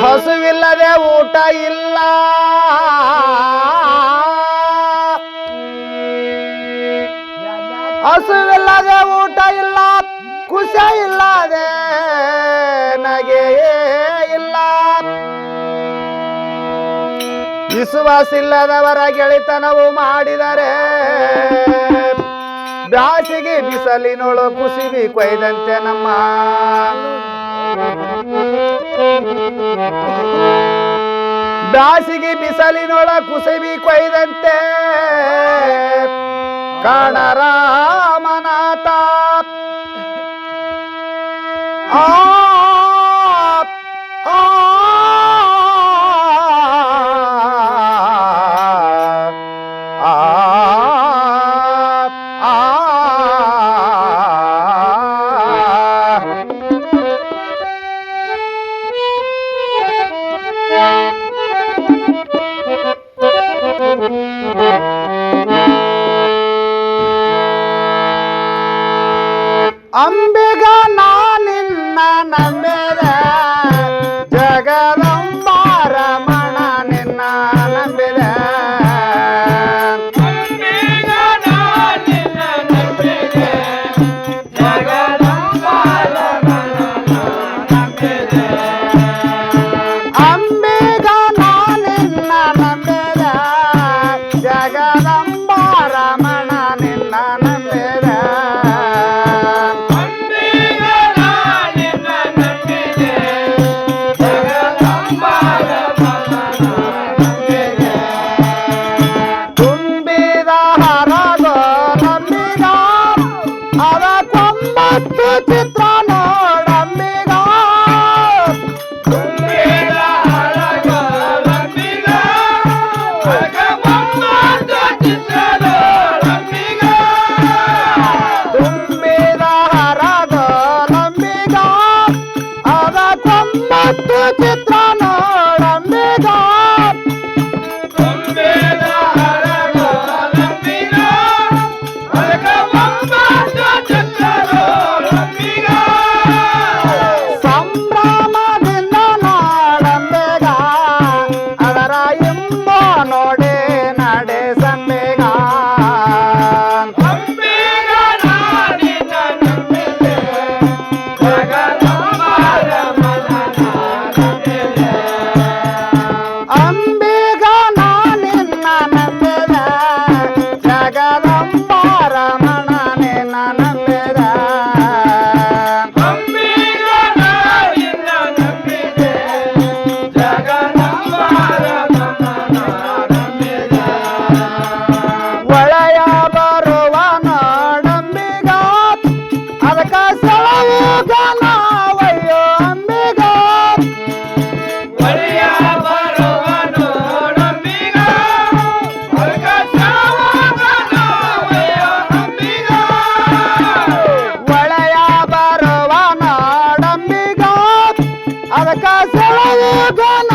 ಹಸುವಿಲ್ಲದೆ ಊಟ ಇಲ್ಲ. ಹಸುವಿಲ್ಲದೆ ಊಟ ಇಲ್ಲ. ಕುಶ ಇಲ್ಲದೆ ನಗೆ ಇಲ್ಲ. ವಿಶ್ವಾಸ ಇಲ್ಲದವರ ಗೆಳೆತನವು ಮಾಡಿದರೆ ಬ್ಯಾಸಿಗೆ ಬಿಸಲಿನೊಳು ಕುಸಿಬಿ ಕೊಯ್ದಂತೆ ನಮ್ಮ ಬ್ಯಾಸಿಗೆ ಬಿಸಲಿನೊಳ ಕುಸಿಬಿ ಕೊಯ್ದಂತೆ ಕಾಣರಾ Amber Dragon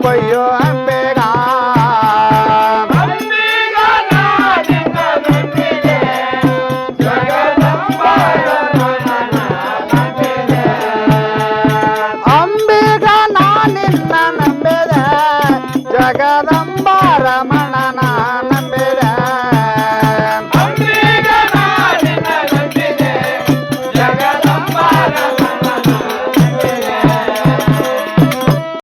ಕೊಯ್ಯೋ ಅಂಬೇಗ ಅಂಬೇಗ ನಾನಿನ್ನ ನಂಬೆದ. ಜಗದಂಬ ರಮಣನ